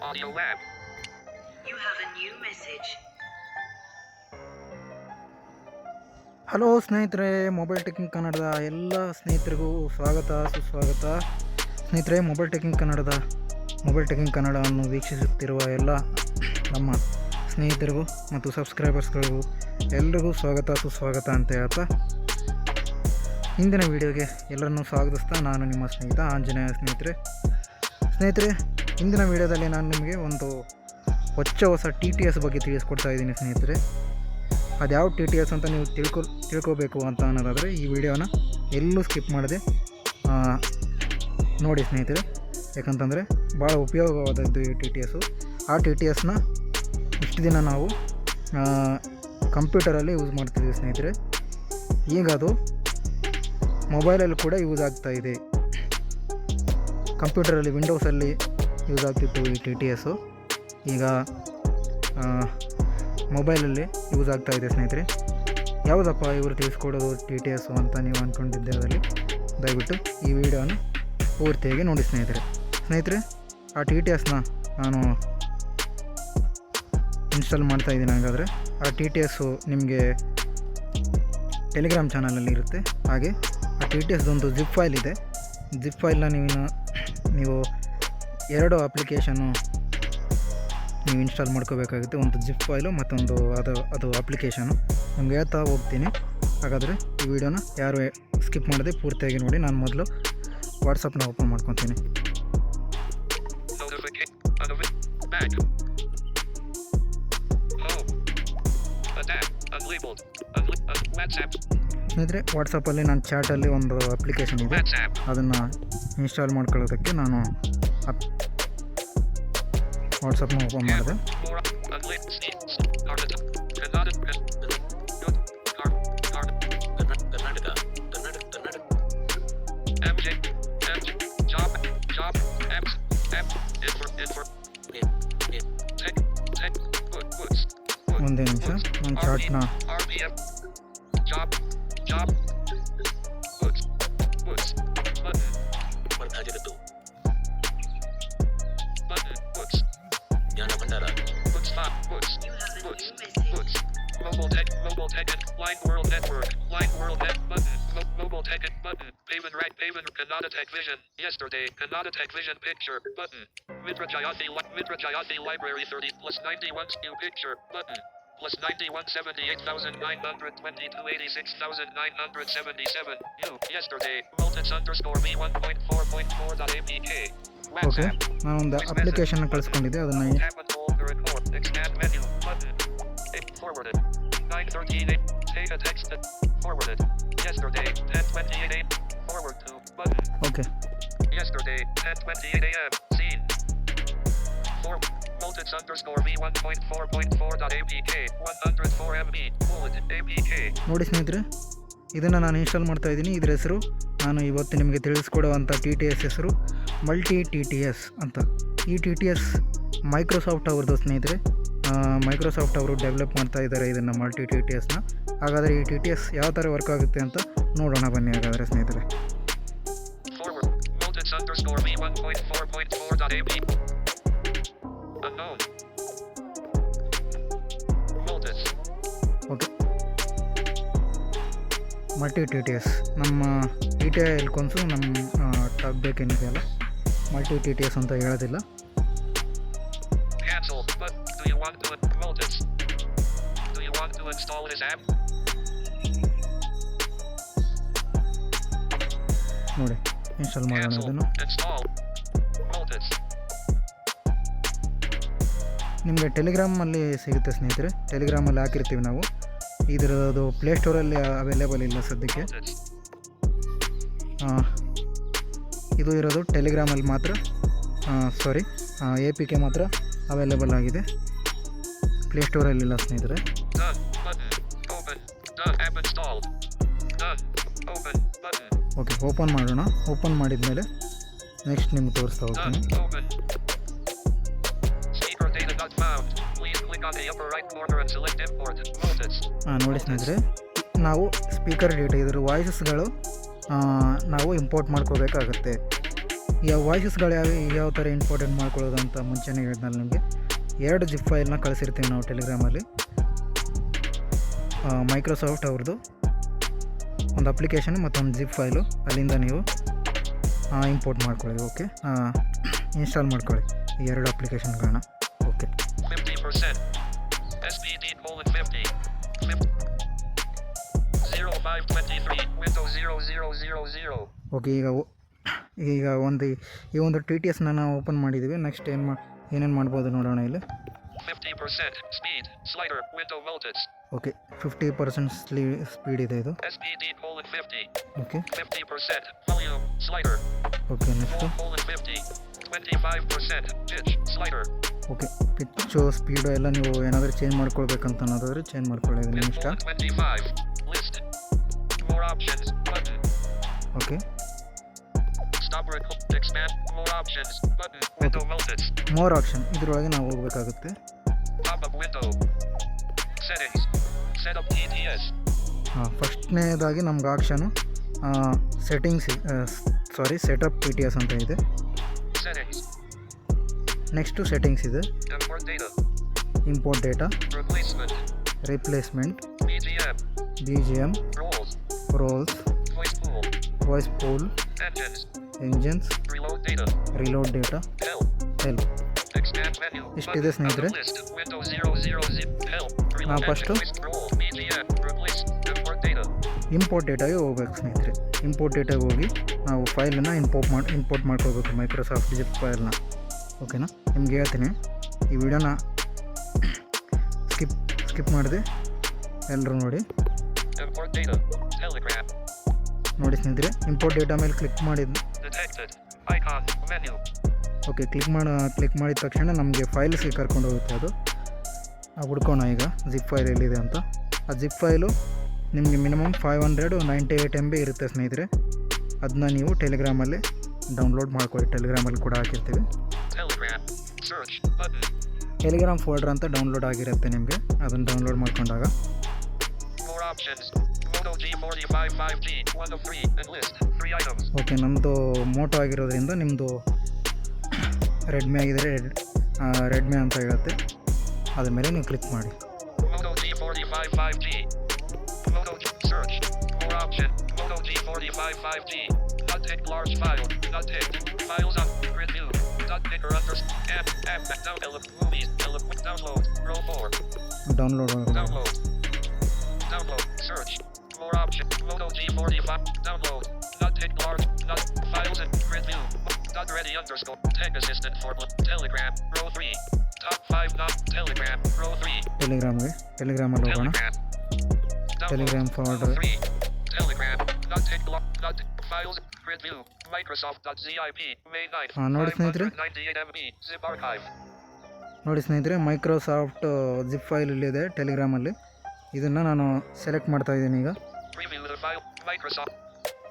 Audio Lab. You have a new message. Hello ಸ್ನೇಹಿತರೆ mobile technique ಕನ್ನಡದ ಎಲ್ಲ ಸ್ನೇಹಿತರಿಗೂ ಸ್ವಾಗತ ಸುಸ್ವಾಗತ ಸ್ನೇಹಿತರೆ ಮೊಬೈಲ್ ಟೆಕ್ನಿಕ್ ಕನ್ನಡದ ಮೊಬೈಲ್ ಟೆಕ್ನಿಕ್ ಕನ್ನಡವನ್ನು ವೀಕ್ಷಿಸುತ್ತಿರುವ ಎಲ್ಲ ನಮ್ಮ ಸ್ನೇಹಿತರಿಗೂ ಮತ್ತು ಸಬ್ಸ್ಕ್ರೈಬರ್ಸ್ಗಳಿಗೂ ಎಲ್ರಿಗೂ ಸ್ವಾಗತ ಸುಸ್ವಾಗತ ಅಂತ ಹೇಳ್ತಾ ಇಂದಿನ ವಿಡಿಯೋಗೆ ಎಲ್ಲರನ್ನೂ ಸ್ವಾಗತಿಸ್ತಾ ನಾನು ನಿಮ್ಮ ಸ್ನೇಹಿತ ಆಂಜನೇಯ ಸ್ನೇಹಿತರೆ ಸ್ನೇಹಿತರೆ ಇಂದಿನ ವಿಡಿಯೋದಲ್ಲಿ ನಾನು ನಿಮಗೆ ಒಂದು ಹೊಚ್ಚ ಹೊಸ ಟಿ ಟಿ ಎಸ್ ಬಗ್ಗೆ ತಿಳಿಸ್ಕೊಡ್ತಾ ಇದ್ದೀನಿ ಸ್ನೇಹಿತರೆ. ಅದು ಯಾವ ಟಿ ಟಿ ಎಸ್ ಅಂತ ನೀವು ತಿಳ್ಕೊ, ತಿಳ್ಕೋಬೇಕು ಅಂತ ಅನ್ನೋದಾದರೆ ಈ ವಿಡಿಯೋನ ಎಲ್ಲೂ ಸ್ಕಿಪ್ ಮಾಡದೆ ನೋಡಿ ಸ್ನೇಹಿತರೆ. ಯಾಕಂತಂದರೆ ಭಾಳ ಉಪಯೋಗವಾದದ್ದು ಈ ಟಿ ಟಿ ಎಸ್ಸು ಆ ಟಿ ಟಿ ಎಸ್ನ ಇಷ್ಟು ದಿನ ನಾವು ಕಂಪ್ಯೂಟರಲ್ಲಿ ಯೂಸ್ ಮಾಡ್ತಿದ್ದೀವಿ ಸ್ನೇಹಿತರೆ. ಈಗ ಅದು ಮೊಬೈಲಲ್ಲಿ ಕೂಡ ಯೂಸ್ ಆಗ್ತಾ ಇದೆ. ಕಂಪ್ಯೂಟರಲ್ಲಿ ವಿಂಡೋಸಲ್ಲಿ ಯೂಸ್ ಆಗ್ತಿತ್ತು ಈ ಟಿ ಟಿ ಎಸ್ಸು ಈಗ ಮೊಬೈಲಲ್ಲಿ ಯೂಸ್ ಆಗ್ತಾ ಇದೆ ಸ್ನೇಹಿತರೆ. ಯಾವುದಪ್ಪ ಇವರು ತಿಳಿಸ್ಕೊಡೋದು ಟಿ ಟಿ ಎಸ್ಸು ಅಂತ ನೀವು ಅಂದ್ಕೊಂಡಿದ್ದೆ ಅದರಲ್ಲಿ? ದಯವಿಟ್ಟು ಈ ವಿಡಿಯೋನ ಪೂರ್ತಿಯಾಗಿ ನೋಡಿ ಸ್ನೇಹಿತರೆ. ಸ್ನೇಹಿತರೆ, ಆ ಟಿ ಟಿ ಎಸ್ನ ನಾನು ಇನ್ಸ್ಟಾಲ್ ಮಾಡ್ತಾ ಇದ್ದೀನಿ ಹಾಗಾದರೆ. ಆ ಟಿ ಟಿ ಎಸ್ಸು ನಿಮಗೆ ಟೆಲಿಗ್ರಾಮ್ ಚಾನಲಲ್ಲಿ ಇರುತ್ತೆ. ಹಾಗೆ ಆ ಟಿ ಟಿ ಎಸ್ದೊಂದು ಜಿಪ್ ಫೈಲ್ ಇದೆ. ಜಿಪ್ ಫೈಲ್ನ ನೀವು ನೀವು ಎರಡು ಅಪ್ಲಿಕೇಶನು ನೀವು ಇನ್ಸ್ಟಾಲ್ ಮಾಡ್ಕೋಬೇಕಾಗುತ್ತೆ. ಒಂದು ಜಿಪ್ ಫೈಲು ಮತ್ತೊಂದು ಅದು ಅದು ಅಪ್ಲಿಕೇಶನು. ನಿಮ್ಗೆ ಹೇಳ್ತಾ ಹೋಗ್ತೀನಿ. ಹಾಗಾದರೆ ಈ ವಿಡಿಯೋನ ಯಾರು ಸ್ಕಿಪ್ ಮಾಡದೆ ಪೂರ್ತಿಯಾಗಿ ನೋಡಿ. ನಾನು ಮೊದಲು ವಾಟ್ಸಪ್ನ ಓಪನ್ ಮಾಡ್ಕೊತೀನಿ. ಸ್ನೇಹಿತರೆ ವಾಟ್ಸಪ್ಪಲ್ಲಿ ನಾನು ಚಾಟಲ್ಲಿ ಒಂದು ಅಪ್ಲಿಕೇಶನ್ ಇದೆ. ಅದನ್ನು ಇನ್ಸ್ಟಾಲ್ ಮಾಡ್ಕೊಳ್ಳೋದಕ್ಕೆ ನಾನು ಅಪ್ ವಾಟ್ಸಪ್ನ ಓಪನ್ ಮಾಡಿದೆ More. Unlabeled. Seats. Carded. Button. Payment right. Payment. Kannada Tech Vision. Yesterday. Kannada Tech Vision picture. Button. Mitra Jayati. Li- Mitra Jayati Library 30 plus 91 new picture. Button. Plus 91 78,922 86,977. New. Yesterday. Multits underscore me 1.4.4.apk. Okay WhatsApp. ನಾನೊಂದು ಅಪ್ಲಿಕೇಶನ್ನ ಕಳಿಸ್ಕೊಂಡಿದ್ದೆ ಅದನ್ನು Tap and hold to record. Expand menu. Button. It forwarded. 913 8. Data text. Forwarded. Yesterday. at 28 a.m. Forward to. Button. Okay. Yesterday. 1028 a.m. Scene. Four. Voltage underscore v 1.4.4.apk. 104 MB. Bullet. APK. ನೋಡಿ ಸ್ನೇಹಿತರೆ ಇದನ್ನು ನಾನು install ಮಾಡ್ತಾ ಇದ್ದೀನಿ ಇದ್ರ ಹೆಸರು ನಾನು ಇವತ್ತು ನಿಮಗೆ ತಿಳಿಸ್ಕೊಡುವಂಥ ಟಿ ಟಿ ಎಸ್ ಹೆಸರು ಮಲ್ಟಿ ಟಿ ಟಿ ಎಸ್ ಅಂತ ಈ ಟಿ ಟಿ ಎಸ್ ಮೈಕ್ರೋಸಾಫ್ಟ್ ಅವ್ರದ್ದು ಸ್ನೇಹಿತರೆ ಮೈಕ್ರೋಸಾಫ್ಟ್ ಅವರು ಡೆವಲಪ್ ಮಾಡ್ತಾ ಇದ್ದಾರೆ ಇದನ್ನು ಮಲ್ಟಿ ಟಿ ಟಿ ಎಸ್ನ ಹಾಗಾದರೆ ಈ ಟಿ ಟಿ ಎಸ್ ಯಾವ ಥರ ವರ್ಕ್ ಆಗುತ್ತೆ ಅಂತ ನೋಡೋಣ ಬನ್ನಿ ಹಾಗಾದರೆ ಸ್ನೇಹಿತರೆ Forward. Multits underscore v 1.4.4.ap. Unknown. Multits. Okay multi T T S ನಮ್ಮ ಟಿ ಟಿ ಐ ಎಲ್ಕೊನ್ಸು ನಮ್ಮ ಟಾಪ್ ಬೇಕೇನಿದೆಯಲ್ಲ ಮಲ್ಟಿ ಟಿ ಟಿ ಎಸ್ ಅಂತ ಹೇಳೋದಿಲ್ಲ do you want to Multits? Do you want to install this app? ನೋಡಿ install ಮಾಡೋಣ. ಇದನ್ನು. ನಿಮಗೆ ಟೆಲಿಗ್ರಾಮಲ್ಲಿ ಸಿಗುತ್ತೆ ಸ್ನೇಹಿತರೆ ಟೆಲಿಗ್ರಾಮಲ್ಲಿ ಹಾಕಿರ್ತೀವಿ ನಾವು ಇದರದು ಪ್ಲೇಸ್ಟೋರಲ್ಲಿ ಅವೈಲೇಬಲ್ ಇಲ್ಲ ಸದ್ಯಕ್ಕೆ ಇದು ಇರೋದು ಟೆಲಿಗ್ರಾಮಲ್ಲಿ ಮಾತ್ರ ಸಾರಿ ಎ ಪಿ ಕೆ ಮಾತ್ರ ಅವೈಲೇಬಲ್ ಆಗಿದೆ. ಪ್ಲೇ ಸ್ಟೋರ್ ಅಲ್ಲಿ ಇಲ್ಲ ಸ್ನೇಹಿತರೆ. ಓಕೆ ಓಪನ್ ಮಾಡೋಣ. ಓಪನ್ ಮಾಡಿದ ಮೇಲೆ ನೆಕ್ಸ್ಟ್ ನಿಮ್ಗೆ ತೋರಿಸ್ತಾ ಹೋಗ್ತೀನಿ. ಹಾಂ ನೋಡಿ ಸ್ನೇಹಿತರೆ ನಾವು ಸ್ಪೀಕರ್ ಡೇಟ್ ಇದ್ರ ವಾಯ್ಸಸ್ಗಳು ನಾವು ಇಂಪೋರ್ಟ್ ಮಾಡ್ಕೋಬೇಕಾಗುತ್ತೆ. ಯಾವ ವಾಯ್ಸಸ್ಗಳು ಯಾವ ಯಾವ ಥರ ಇಂಪಾರ್ಟೆಂಟ್ ಮಾಡ್ಕೊಳ್ಳೋದು ಅಂತ ಮುಂಚೆನೇ ಹೇಳಿದ್ನಲ್ಲ ನಿಮಗೆ ಎರಡು ಜಿಪ್ ಫೈಲ್ನ ಕಳಿಸಿರ್ತೀವಿ ನಾವು ಟೆಲಿಗ್ರಾಮಲ್ಲಿ ಮೈಕ್ರೋಸಾಫ್ಟ್ ಅವ್ರದ್ದು ಒಂದು ಅಪ್ಲಿಕೇಶನ್ ಮತ್ತೊಂದು ಜಿಪ್ ಫೈಲು ಅಲ್ಲಿಂದ ನೀವು ಇಂಪೋರ್ಟ್ ಮಾಡ್ಕೊಳ್ಳಿ ಓಕೆ ಇನ್ಸ್ಟಾಲ್ ಮಾಡ್ಕೊಳ್ಳಿ ಈ ಎರಡು ಅಪ್ಲಿಕೇಶನ್ಗಳನ್ನ okay 50%. SPD colon 50. Fif- 0523. Windows 0000. Okay ಈಗ ಈಗ ಒಂದು ಈ ಒಂದು ಟಿ ಟಿ ಎಸ್ನ ನಾವು ಓಪನ್ ಮಾಡಿದ್ದೀವಿ ನೆಕ್ಸ್ಟ್ ಏನು ಮಾ ಏನೇನು ಮಾಡ್ಬೋದು ನೋಡೋಣ ಇಲ್ಲಿ 50%. Speed. Slider. Window voltage. Okay fifty percent sli speed ಇದೆ ಇದು SPD colon 50. Okay 50%. Okay next Full colon 50. 25%. Pitch. Slider. Okay pitch speed ಎಲ್ಲ ನೀವು ಏನಾದರೂ ಚೇಂಜ್ ಮಾಡ್ಕೊಳ್ಬೇಕಂತ ಅನ್ನೋದಾದ್ರೆ ಚೇಂಜ್ ಮಾಡ್ಕೊಳ್ಳೋದು ನೆಕ್ಸ್ಟ್ ನಿಮ್ಮ ಇಷ್ಟ colon 25. List. More options. Button. Okay Stop record. Expand. More options. Button. Window voltage. More option ಇದರೊಳಗೆ ನಾವು ಹೋಗಬೇಕಾಗುತ್ತೆ Pop up window. Settings. Set up TTS. ಹಾಂ ಫಸ್ಟ್ನೇದಾಗಿ ನಮ್ಗೆ option settings sorry setup T T S ಅಂತ ಇದೆ Settings. ನೆಕ್ಸ್ಟು ಸೆಟ್ಟಿಂಗ್ಸ್ ಇದೆ Import data. Import data Replacement. Replacement BGM. B G M Roles. Roles Voice pool. Voice pool engines reload data help ಇಷ್ಟಿದೆ ಸ್ನೇಹಿತರೆ ನಾವು first import ಡೇಟಾಗೆ ಹೋಗ್ಬೇಕು ಸ್ನೇಹಿತರೆ. Import ಡೇಟಾಗೆ ಹೋಗಿ ನಾವು ಫೈಲನ್ನ ಇಂಪೋರ್ಟ್ ಮಾಡಿ ಇಂಪೋರ್ಟ್ ಮಾಡ್ಕೋಬೇಕು ಮೈಕ್ರೋಸಾಫ್ಟ್ ಜಿಪ್ ಫೈಲ್ನ ಓಕೆನಾ ನಿಮ್ಗೆ ಹೇಳ್ತೀನಿ. ಈ ವಿಡಿಯೋನ ಸ್ಕಿಪ್ ಸ್ಕಿಪ್ ಮಾಡಿದೆ. ಎಲ್ಲರೂ ನೋಡಿ. Telegram. ನೋಡಿ ಸ್ನೇಹಿತರೆ ಇಂಪೋರ್ಟ್ ಡೇಟಾ ಮೇಲೆ ಕ್ಲಿಕ್ ಮಾಡಿದ. ಓಕೆ ಕ್ಲಿಕ್ ಮಾಡಿ ಕ್ಲಿಕ್ ಮಾಡಿದ ತಕ್ಷಣ ನಮಗೆ ಫೈಲ್ಸ್ಗೆ ಕರ್ಕೊಂಡು ಹೋಗುತ್ತೆ ಅದು. ಹುಡ್ಕೋಣ ಈಗ ಜಿಪ್ ಫೈಲ್ ಎಲ್ಲಿದೆ ಅಂತ. ಆ ಜಿಪ್ ಫೈಲು ನಿಮಗೆ minimum five hundred ninety eight M B ಇರುತ್ತೆ ಸ್ನೇಹಿತರೆ. ಅದನ್ನ ನೀವು ಟೆಲಿಗ್ರಾಮಲ್ಲಿ ಡೌನ್ಲೋಡ್ ಮಾಡ್ಕೊಳ್ಳಿ. ಟೆಲಿಗ್ರಾಮಲ್ಲಿ ಕೂಡ ಹಾಕಿರ್ತೀವಿ. ಟೆಲಿಗ್ರಾಮ್ ಫೋಲ್ಡರ್ ಅಂತ ಡೌನ್ಲೋಡ್ ಆಗಿರುತ್ತೆ ನಿಮಗೆ. ಅದನ್ನು ಡೌನ್ಲೋಡ್ ಮಾಡ್ಕೊಂಡಾಗ. More options. Moto G45 5G. One of three. Items. Okay ನಮ್ಮದು ಮೋಟೋ ಆಗಿರೋದ್ರಿಂದ ನಿಮ್ಮದು ರೆಡ್ಮಿ ಆಗಿದರೆ ರೆಡ್ ರೆಡ್ಮಿ ಅಂತ ಹೇಳುತ್ತೆ ಅದ್ರ ಮೇಲೆ ನೀವು ಕ್ಲಿಕ್ ಮಾಡಿ Moto G45 5G. Moto G. Search. More option. Moto G45 5G. Not take large file. Not take. Files on. Grid view. Dot picker under. App. App. Down. Ele- movies. Ele- download. Row 4. Download. Search. More option. Moto G45. Download. Not take large. Not files and grid view. Not ready underscore. Tech assistant for bl- Telegram. Row 3. Top 5 not Telegram. Row 3. ಟೆಲಿಗ್ರಾಮ್ಗೆ ಟೆಲಿಗ್ರಾಮಲ್ಲಿ ಹೋಗೋಣ Telegram. Download. Telegram folder. Row 3. Telegram. Not take lo- not files. Grid view. Microsoft.zip. May 9th. ಹಾ, ನೋಡಿ ಸ್ನೇಹಿತರೆ. 598 MB. Zip archive. ನೋಡಿ ಸ್ನೇಹಿತರೆ Microsoft zip file ಇಲ್ಲಿದೆ ಟೆಲಿಗ್ರಾಮಲ್ಲಿ ಇದನ್ನು ನಾನು select ಮಾಡ್ತಾ ಇದ್ದೀನಿ ಈಗ Preview the file. Microsoft.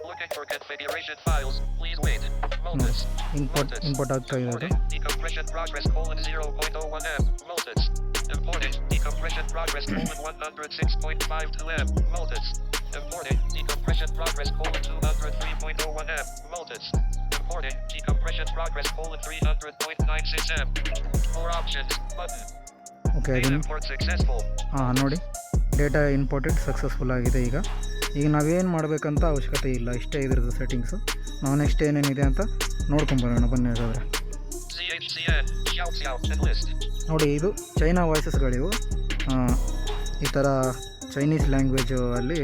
Looking for configuration files. Please wait. Voltage. Import import ಆಗ್ತಾ ಇದೆ ಅದು Importing. Decompression progress colon 0.01 M. Voltage. Importing. Decompression progress colon 106.52 M. Voltage. Importing. Decompression progress colon 203.01 M. Voltage. Importing. Decompression progress colon 300.96 M. More options. Button. Okay Data ಅದನ್ನು import successful. ಹಾಂ ನೋಡಿ data imported successful ಆಗಿದೆ ಈಗ ಈಗ ನಾವೇನು ಮಾಡಬೇಕಂತ ಅವಶ್ಯಕತೆ ಇಲ್ಲ. ಇಷ್ಟೇ ಇದ್ರದ್ದು ಸೆಟ್ಟಿಂಗ್ಸು ನಾವು ನೆಕ್ಸ್ಟ್ ಏನೇನಿದೆ ಅಂತ ನೋಡ್ಕೊಂಬರೋಣ ಬನ್ನಿ ಹಾಗಾದರೆ. ನೋಡಿ, ಇದು ಚೈನಾ ವಾಯ್ಸಸ್ಗಳಿವು ಈ ಥರ ಚೈನೀಸ್ ಲ್ಯಾಂಗ್ವೇಜು ಅಲ್ಲಿ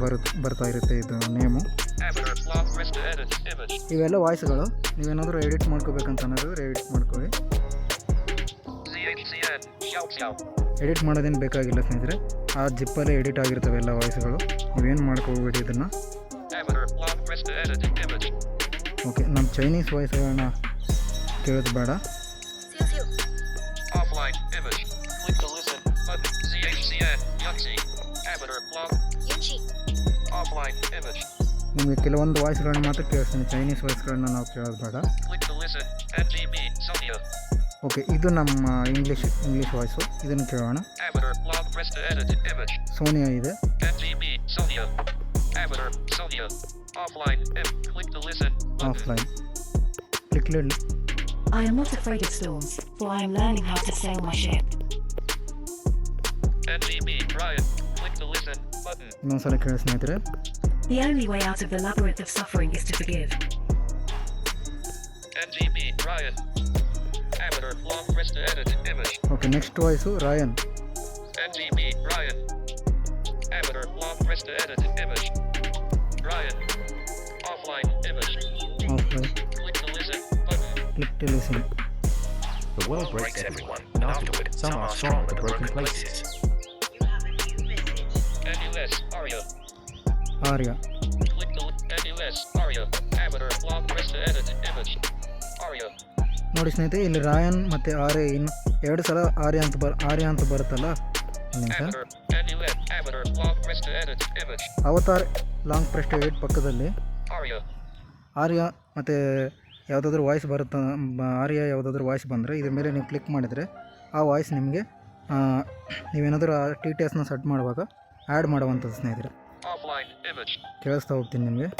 ಬರು ಬರ್ತಾ ಇರುತ್ತೆ ಇದು ನೇಮು. ಇವೆಲ್ಲ ವಾಯ್ಸ್ಗಳು ನೀವೇನಾದರೂ ಎಡಿಟ್ ಮಾಡ್ಕೋಬೇಕಂತ ಅನ್ನೋದಾದ್ರೆ ಎಡಿಟ್ ಮಾಡ್ಕೊಳ್ಳಿ. ಎಡಿಟ್ ಮಾಡೋದೇನು ಬೇಕಾಗಿಲ್ಲ ಸ್ನೇಹಿತರೆ ಆ ಜಿಪ್ಪಲ್ಲೇ ಎಡಿಟ್ ಆಗಿರ್ತವೆ ಎಲ್ಲ ವಾಯ್ಸ್ಗಳು ನೀವೇನು ಮಾಡ್ಕೋಬೇಡಿ ಇದನ್ನು. ಓಕೆ ನಮ್ಮ ಚೈನೀಸ್ ವಾಯ್ಸ್ಗಳನ್ನ ಕೇಳೋದು ಬೇಡ. ನಿಮಗೆ ಕೆಲವೊಂದು ವಾಯ್ಸ್ಗಳನ್ನ ಮಾತ್ರ ಕೇಳಿಸ್ತೀನಿ ಚೈನೀಸ್ ವಾಯ್ಸ್ಗಳನ್ನ ನಾವು ಕೇಳೋದು ಬೇಡ ಓಕೆ ಇದು ನಮ್ಮ ಇಂಗ್ಲೀಷ್ ಇಂಗ್ಲೀಷ್ ವಾಯ್ಸು ಇದನ್ನು ಕೇಳೋಣ Avatar. Log press to edit. Image. Sonia ಇದೆ NGB. Sonia. Avatar. Sonia. Offline. M. Click to listen. Button. Offline ಕ್ಲಿಕ್ಲಿ I am not afraid of storms, for I am learning how to sail my ship. NGB, Ryan. Click to listen. Button. ಇನ್ನೊಂದ್ಸಲ ಕೇಳಿ ಸ್ನೇಹಿತರೆ The only way out of the labyrinth of suffering is to forgive. NGB, Ryan. long image. Okay, next voice Ryan. NGB Ryan. Editor long image. Ryan. Offline image. Offline. Click to listen button. Click to listen. The world breaks everyone, and afterward, some are strong in the broken places. You. NUS Aria. Aria. Click the NUS Aria. Long to image. Aria. ನೋಡಿ ಸ್ನೇಹಿತರೆ ಇಲ್ಲಿ ರಾಯನ್ ಮತ್ತು ಆರ್ಯ ಇನ್ನು ಎರಡು ಸಲ ಆರ್ಯ ಅಂತ ಬರ್ ಆರ್ಯ ಅಂತ ಬರುತ್ತಲ್ಲ. ಅವತಾರ್ ಲಾಂಗ್ ಪ್ರೆಸ್ಟ್ ಏಟ್ ಪಕ್ಕದಲ್ಲಿ. ಆರ್ಯ ಮತ್ತು ಯಾವುದಾದ್ರೂ ವಾಯ್ಸ್ ಬರುತ್ತ ಆರ್ಯ ಯಾವುದಾದ್ರೂ ವಾಯ್ಸ್ ಬಂದರೆ ಇದ್ರ ಮೇಲೆ ನೀವು ಕ್ಲಿಕ್ ಮಾಡಿದರೆ ಆ ವಾಯ್ಸ್ ನಿಮಗೆ ನೀವೇನಾದರೂ ಆ ಟಿ ಟಿ ಎಸ್ನ ಸೆಟ್ ಮಾಡುವಾಗ ಆ್ಯಡ್ ಮಾಡುವಂಥದ್ದು ಸ್ನೇಹಿತರೆ. ಕೇಳಿಸ್ತಾ ಹೋಗ್ತೀನಿ ನಿಮಗೆ.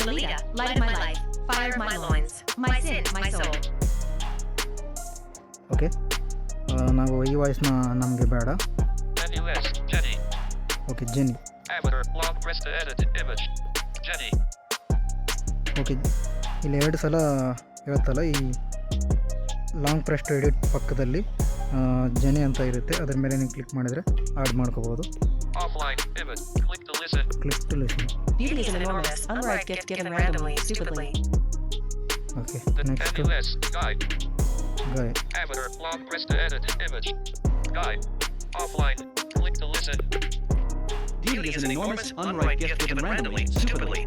Lolita, light of my life, fire of my loins, my sin, my soul. Okay ನಾವು ಈ ವಾಯ್ಸ್ನ ನಮಗೆ ಬೇಡ NUS, Jenny. Okay Jenny Avatar, long press to edit. Image. Jenny. Okay ಇಲ್ಲಿ ಎರಡು ಸಲ ಹೇಳ್ತಲ್ಲ ಈ ಲಾಂಗ್ ಪ್ರೆಸ್ಟ್ ಎಡಿಟ್ ಪಕ್ಕದಲ್ಲಿ ಆ, ಜೆನಿ ಅಂತ ಇರುತ್ತೆ ಅದ್ರ ಮೇಲೆ ನೀವು ಕ್ಲಿಕ್ ಮಾಡಿದರೆ ಆ್ಯಡ್ ಮಾಡ್ಕೋಬೋದು Offline. Image. Click to listen. Click to listen. Beauty is an enormous, unripe gift given randomly, stupidly. Okay. The next NUS guide. Guide. Avatar. Long press to edit image. Guide. Offline. Click to listen. Beauty is an enormous, unripe gift given randomly, stupidly.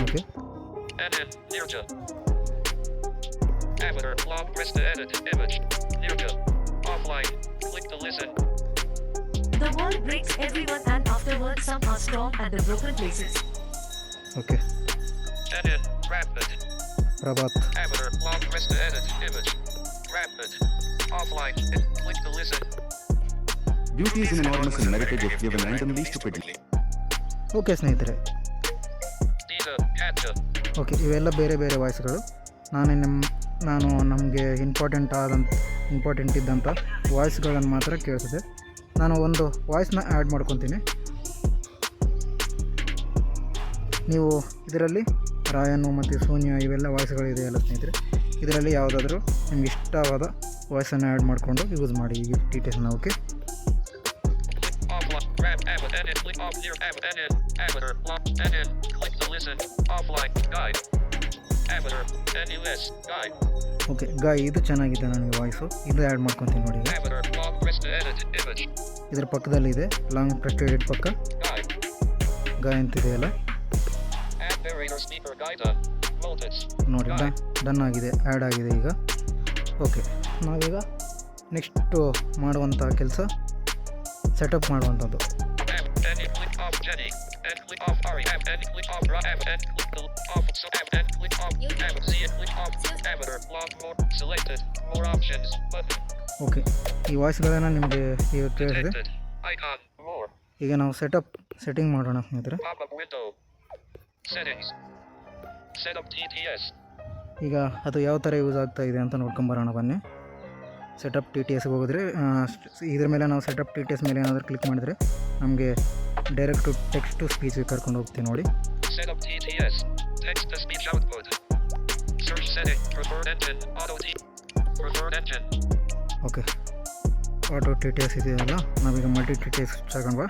Okay. Edit. Nirja. Avatar. Long press to edit image. Nirja. Offline. Click to listen. The world breaks everyone and afterwards some are strong at the broken places. Okay Edit. Rapid. Prabhat Amateur, long press to edit. Image. Rapid. Offline. Click to listen. Beauty is an enormous and merited gift given randomly, stupidly. Okay ಸ್ನೇಹಿತರೆ Dita, Katja. Okay ಇವೆಲ್ಲ ಬೇರೆ ಬೇರೆ ವಾಯ್ಸ್ಗಳು ನಾನೇ ನಮ್ಮ ನಾನು ನಮಗೆ important ಆದಂಥ important ಇದ್ದಂಥ ವಾಯ್ಸ್ಗಳನ್ನು ಮಾತ್ರ ಕೇಳಿಸಿದೆ ನಾನು ಒಂದು ವಾಯ್ಸ್ನ ಆ್ಯಡ್ ಮಾಡ್ಕೊತೀನಿ ನೀವು ಇದರಲ್ಲಿ ರಾಯನು ಮತ್ತು ಸೋನಿಯಾ ಇವೆಲ್ಲ ವಾಯ್ಸ್ಗಳಿದೆಯಲ್ಲ ಸ್ನೇಹಿತರೆ, ಇದರಲ್ಲಿ ಯಾವುದಾದ್ರೂ ನಿಮ್ಗೆ ಇಷ್ಟವಾದ ವಾಯ್ಸನ್ನು ಆ್ಯಡ್ ಮಾಡಿಕೊಂಡು ಯೂಸ್ ಮಾಡಿ ಈ ಡೀಟೇಲ್ಸ್ನ, okay Offline. Click to listen. Offline. Guide. Okay ಗಾಯ್ ಇದು ಚೆನ್ನಾಗಿದೆ ನನಗೆ ವಾಯ್ಸು ಇದು ಆ್ಯಡ್ ಮಾಡ್ಕೊತೀನಿ ನೋಡಿ ಇದ್ರ ಪಕ್ಕದಲ್ಲಿ ಪಕ್ಕದಲ್ಲಿದೆ ಲಾಂಗ್ ಪ್ರೆಸ್ಟ್ ಎಡಿಟ್ ಪಕ್ಕ. ಗಾಯ ಅಂತಿದೆಯಲ್ಲ. ನೋಡಿ ಡನ್ ಡನ್ ಆಗಿದೆ. ಆ್ಯಡ್ ಆಗಿದೆ ಈಗ. ಓಕೆ ನಾವೀಗ ನೆಕ್ಸ್ಟು ಮಾಡುವಂಥ ಕೆಲಸ. ಸೆಟಪ್ ಮಾಡುವಂಥದ್ದು. Click off so And click off. Am. See it. Click off. Amateur. Log more. Selected. More options. Button. Okay ಈ ವಾಯ್ಸ್ಗಳನ್ನು ನಿಮಗೆ ಈಗ. More. ಈಗ ನಾವು ಸೆಟಪ್ ಸೆಟ್ಟಿಂಗ್ ಮಾಡೋಣ ಸ್ನೇಹಿತರೆ Pop up window. Settings. Setup TTS. ಈಗ ಅದು ಯಾವ ಥರ ಯೂಸ್ ಆಗ್ತಾ ಇದೆ ಅಂತ ನೋಡ್ಕೊಂಬರೋಣ ಬನ್ನಿ ಸೆಟಪ್ ಟಿ ಟಿ ಎಸ್ಗೆ ಹೋಗಿದ್ರೆ ಇದ್ರ ಮೇಲೆ ನಾವು ಸೆಟಪ್ ಟಿ ಟಿ ಎಸ್ ಮೇಲೆ ಏನಾದರೂ ಕ್ಲಿಕ್ ಮಾಡಿದರೆ ನಮಗೆ ಡೈರೆಕ್ಟ್ ಟು ಟೆಕ್ಸ್ಟ್ ಟು ಸ್ಪೀಚ್ಗೆ ಕರ್ಕೊಂಡು ಹೋಗ್ತೀವಿ ನೋಡಿ Setup TTS. Text to speech output. Search setting. Preferred engine. Auto T. Preferred engine. Okay. Auto T T S ಇದೆಯಲ್ಲ ನಾವೀಗ ಮಲ್ಟಿ ಟಿ ಟಿ ಎಸ್ ತಗೊಂಡ್ವಾ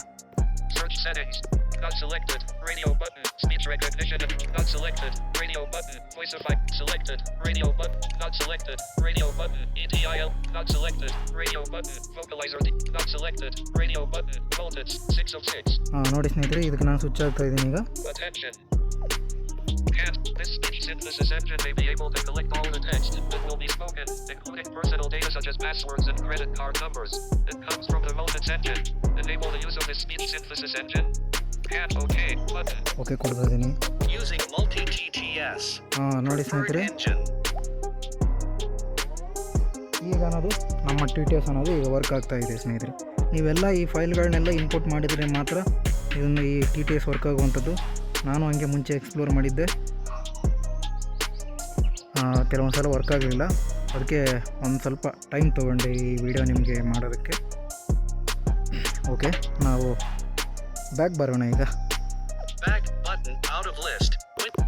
settings. Not selected. Radio button. Speech recognition. Not selected. Radio button. Voiceify. Selected. Radio button. Not selected. Radio button. ETIL. Not selected. Radio button. Vocalizer. D. Not selected. Radio button. Voltage. 6 of 6. ಹಾಂ ನೋಡಿ ಸ್ನೇಹಿತರೆ ಇದಕ್ಕೆ ನಾನು switch ಆಗ್ತಾ ಇದ್ದೀನಿ ಈಗ Attention. Can't. This speech synthesis engine may be able to collect all the text that will be spoken, including personal data such as passwords and credit card numbers. It comes from the Voltage engine. Enable the use of this speech synthesis engine. Okay ಕೊಡ್ತಾ ಇದ್ದೀನಿ ಹಾಂ ನೋಡಿ ಸ್ನೇಹಿತರೆ. ಈಗ ಅನ್ನೋದು ನಮ್ಮ T T S ಅನ್ನೋದು ಈಗ ವರ್ಕ್ ಆಗ್ತಾ ಇದೆ ಸ್ನೇಹಿತರೆ. ನೀವೆಲ್ಲ ಈ ಫೈಲ್ಗಳನ್ನೆಲ್ಲ ಇನ್ಪುಟ್ ಮಾಡಿದರೆ ಮಾತ್ರ ಇದನ್ನು ಈ ಟಿ ಟಿ ಎಸ್ ವರ್ಕ್ ಆಗುವಂಥದ್ದು. ನಾನು ಹಂಗೆ ಮುಂಚೆ ಎಕ್ಸ್ಪ್ಲೋರ್ ಮಾಡಿದ್ದೆ. ಕೆಲವೊಂದು ಸಲ ವರ್ಕ್ ಆಗಲಿಲ್ಲ. ಅದಕ್ಕೆ ಒಂದು ಸ್ವಲ್ಪ ಟೈಮ್ ತೊಗೊಂಡೆ ಈ ವಿಡಿಯೋ ನಿಮಗೆ ಮಾಡೋದಕ್ಕೆ. ಓಕೆ ನಾವು ಬ್ಯಾಕ್ ಬರೋಣ ಈಗ Back button out of list. Win-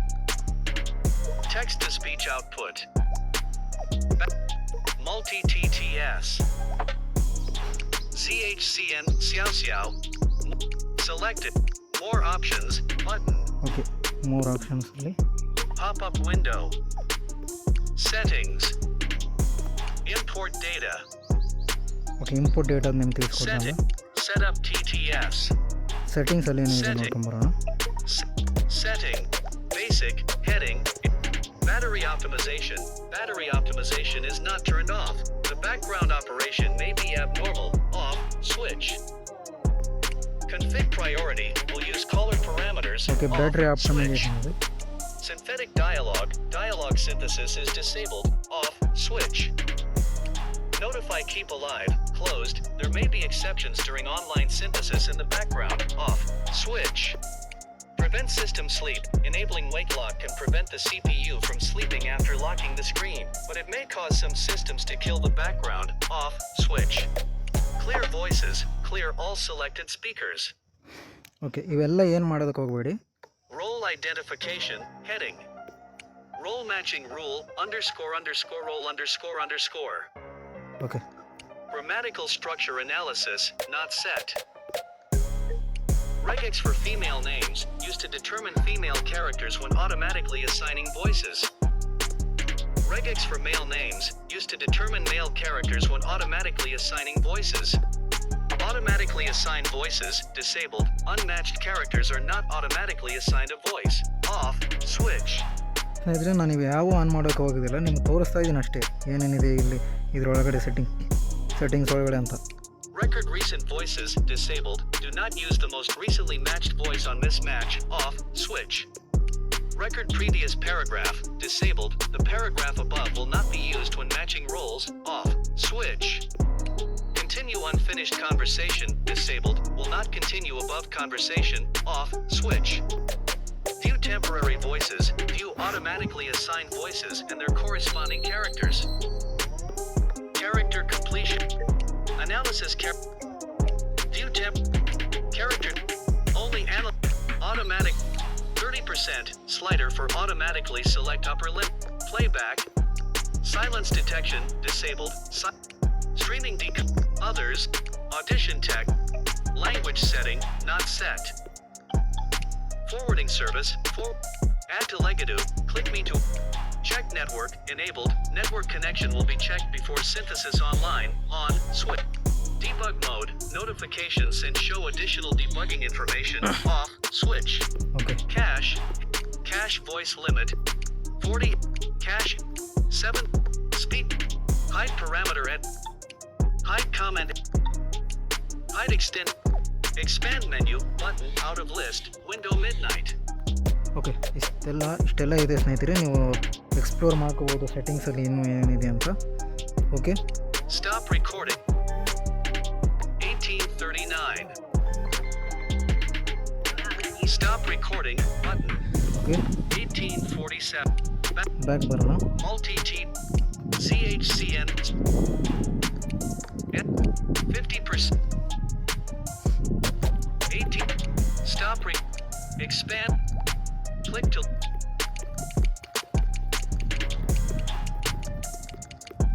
Text to speech output. Multi TTS. ZHCN Xiao Xiao. Selected. More options button. Okay ಮೂರು ಆಪ್ಷನ್ಸಲ್ಲಿ Pop up window. Settings. Import data. Okay import data ನಿಮ್ಗೆ ತಿಳಿಸ್ಕೊಡ್ತಾನೆ Setting. Set up TTS. ಸೆಟ್ಟಿಂಗ್ಸಲ್ಲಿ ಏನಿದೆ Setting. ನೋಡ್ಕೊಂಬರೋಣ S- setting. Basic. Heading. Battery optimization. Battery optimization is not turned off. The background operation may be abnormal. Off. Switch. Config priority will use caller parameters. Okay off, battery switch. Optimisation ಇದೆ Synthetic dialogue. Dialogue synthesis is disabled. Off. Switch. Notify keep alive. Closed. There may be exceptions during online synthesis in the background. Off. Switch. Prevent system sleep. Enabling wake lock can prevent the CPU from sleeping after locking the screen, but it may cause some systems to kill the background. Off. Switch. Clear voices. Clear all selected speakers. Okay ಇವೆಲ್ಲ ಏನು ಮಾಡೋದಕ್ಕೆ ಹೋಗಬೇಡಿ Role identification heading. Role matching rule underscore underscore role underscore underscore. Okay Grammatical structure analysis not set. Regex for female names used to determine female characters when automatically assigning voices. Regex for male names used to determine male characters when automatically assigning voices. Automatically assigned voices disabled. Unmatched characters are not automatically assigned a voice. Off. Switch. ಸ್ನೇಹಿತರೆ ನಾನು ಇವು ಯಾವ on ಮಾಡೋಕ್ಕೆ ಹೋಗೋದಿಲ್ಲ ನಿಮ್ಗೆ ತೋರಿಸ್ತಾ ಇದ್ದೀನಿ ಅಷ್ಟೇ ಏನೇನಿದೆ ಇಲ್ಲಿ ಇದರೊಳಗಡೆ ಸೆಟ್ಟಿಂಗ್ ಸೆಟ್ಟಿಂಗ್ಸ್ ಒಳಗಡೆ ಅಂತ Record recent voices disabled. Do not use the most recently matched voice on mismatch. Off. Switch. Record previous paragraph disabled. The paragraph above will not be used when matching roles. Off. Switch. Continue unfinished conversation disabled. Will not continue above conversation. Off. Switch. View temporary voices. View automatically assigned voices and their corresponding characters. Character completion. Analysis char- View temp. Character. Only anal. Automatic. 30% slider for automatically select upper lip. Playback. Silence detection disabled. Si- streaming dec- Others. Audition tech. Language setting not set. Forwarding service. For add to Legato. Click me to check network enabled. Network connection will be checked before synthesis online. On switch. Debug mode. Notifications and show additional debugging information. Off. Switch. Okay. Cache. Cache voice limit. 40. Cache. 7. Speed. Hide parameter at. Hide comment. Hide extend. Expand menu. Button out of list. Window midnight. Okay ಇಷ್ಟೆಲ್ಲ ಇಷ್ಟೆಲ್ಲ ಇದೆ ಸ್ನೇಹಿತರೆ ನೀವು explore ಮಾಡ್ಕೋಬೋದು ಸೆಟ್ಟಿಂಗ್ಸಲ್ಲಿ ಇನ್ನೂ ಏನಿದೆ ಅಂತ okay Stop recording. 1839. Stop recording button. Okay 1847. Back, back ಬರೋಣ multi T CHCN 50%. 18. Stop re expand. Click to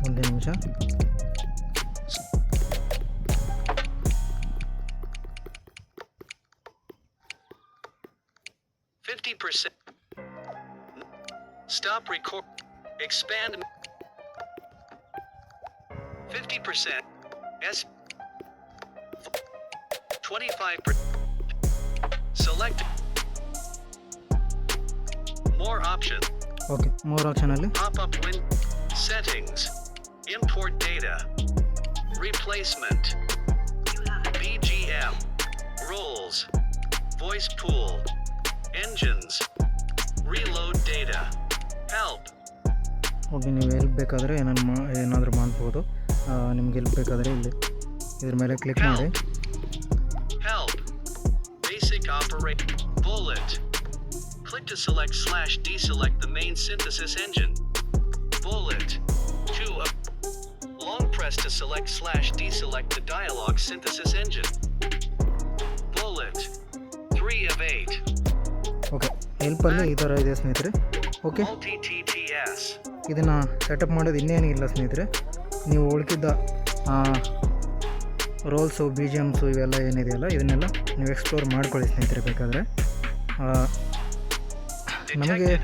ಒಂದೇ ನಿಮಿಷ Fifty percent. Stop record. Expand. Fifty percent. S. Twenty-five per. Select. More option. Okay ಮೂರು ಆಪ್ಷನಲ್ಲಿ Pop-up win. Settings. Import data. Replacement. BGM. Rules. Voice pool. Engines. Reload data. Help. Okay ನೀವು ಎಲ್ಲಿ ಬೇಕಾದರೆ ಏನನ್ನು ಮಾ ಏನಾದರೂ ಮಾಡ್ಬೋದು ನಿಮ್ಗೆ ಎಲ್ಲಿ ಬೇಕಾದರೆ ಇಲ್ಲಿ ಇದ್ರ ಮೇಲೆ ಕ್ಲಿಕ್ ಮಾಡಿ Help. Basic operate operate. Click to select slash deselect the main synthesis engine. Bullet. 2 up. Long press to select slash deselect the dialog synthesis engine. Bullet. 3 of 8. Okay ಹೆಲ್ಪಲ್ಲಿ ಈ ಥರ ಇದೆ ಸ್ನೇಹಿತರೆ ಓಕೆ. ಇದನ್ನು ಸೆಟಪ್ ಮಾಡೋದು ಇನ್ನೇನಿಲ್ಲ ಸ್ನೇಹಿತರೆ ನೀವು ಉಳ್ಕಿದ್ದ ರೋಲ್ಸು ಬಿ ಜಿ ಎಮ್ಸು ಇವೆಲ್ಲ ಏನಿದೆಯಲ್ಲ ಇದನ್ನೆಲ್ಲ ನೀವು ಎಕ್ಸ್ಪ್ಲೋರ್ ಮಾಡ್ಕೊಳ್ಳಿ ಸ್ನೇಹಿತರೆ ಬೇಕಾದರೆ ನಮಗೆ.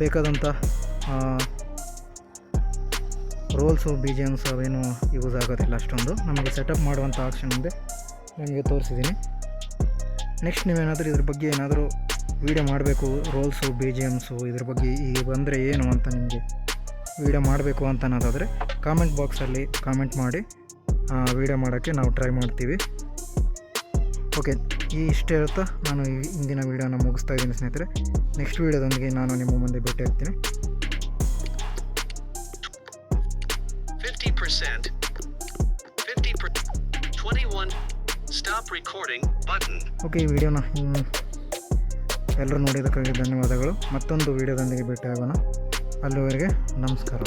ಬೇಕಾದಂಥ ರೋಲ್ಸು ಬಿ ಜಿ ಎಮ್ಸ್ ಅವೇನು ಯೂಸ್ ಆಗೋದಿಲ್ಲ ಅಷ್ಟೊಂದು. ನಮಗೆ ಸೆಟಪ್ ಮಾಡುವಂಥ ಆಪ್ಷನ್ ಮುಂದೆ ನಿಮಗೆ ತೋರಿಸಿದ್ದೀನಿ. ನೆಕ್ಸ್ಟ್ ನೀವೇನಾದರೂ ಇದ್ರ ಬಗ್ಗೆ ಏನಾದರೂ ವೀಡಿಯೋ ಮಾಡಬೇಕು ರೋಲ್ಸು ಬಿ ಜಿ ಎಮ್ಸು ಇದ್ರ ಬಗ್ಗೆ ಈಗ ಬಂದರೆ ಏನು ಅಂತ ನಿಮಗೆ ವೀಡಿಯೋ ಮಾಡಬೇಕು ಅಂತ ಅನ್ನೋದಾದರೆ ಕಾಮೆಂಟ್ ಬಾಕ್ಸಲ್ಲಿ ಕಾಮೆಂಟ್ ಮಾಡಿ ವೀಡಿಯೋ ಮಾಡೋಕ್ಕೆ ನಾವು ಟ್ರೈ ಮಾಡ್ತೀವಿ. ಓಕೆ ಈ ಇಷ್ಟೇ ಇರುತ್ತಾ ನಾನು ಈ ಇಂದಿನ ವೀಡಿಯೋನ ಮುಗಿಸ್ತಾ ಇದ್ದೀನಿ ಸ್ನೇಹಿತರೆ ನೆಕ್ಸ್ಟ್ ವೀಡಿಯೋದೊಂದಿಗೆ ನಾನು ನಿಮ್ಮ ಮುಂದೆ ಭೇಟಿ ಆಗ್ತೀನಿ 50%. 50 per 21. Stop recording button. Okay ಈ ವಿಡಿಯೋನ ಎಲ್ಲರೂ ನೋಡಿದ್ದಕ್ಕಾಗಿ ಧನ್ಯವಾದಗಳು ಮತ್ತೊಂದು ವಿಡಿಯೋದೊಂದಿಗೆ ಭೇಟಿ ಆಗೋಣ ಅಲ್ಲಿವರೆಗೆ ನಮಸ್ಕಾರ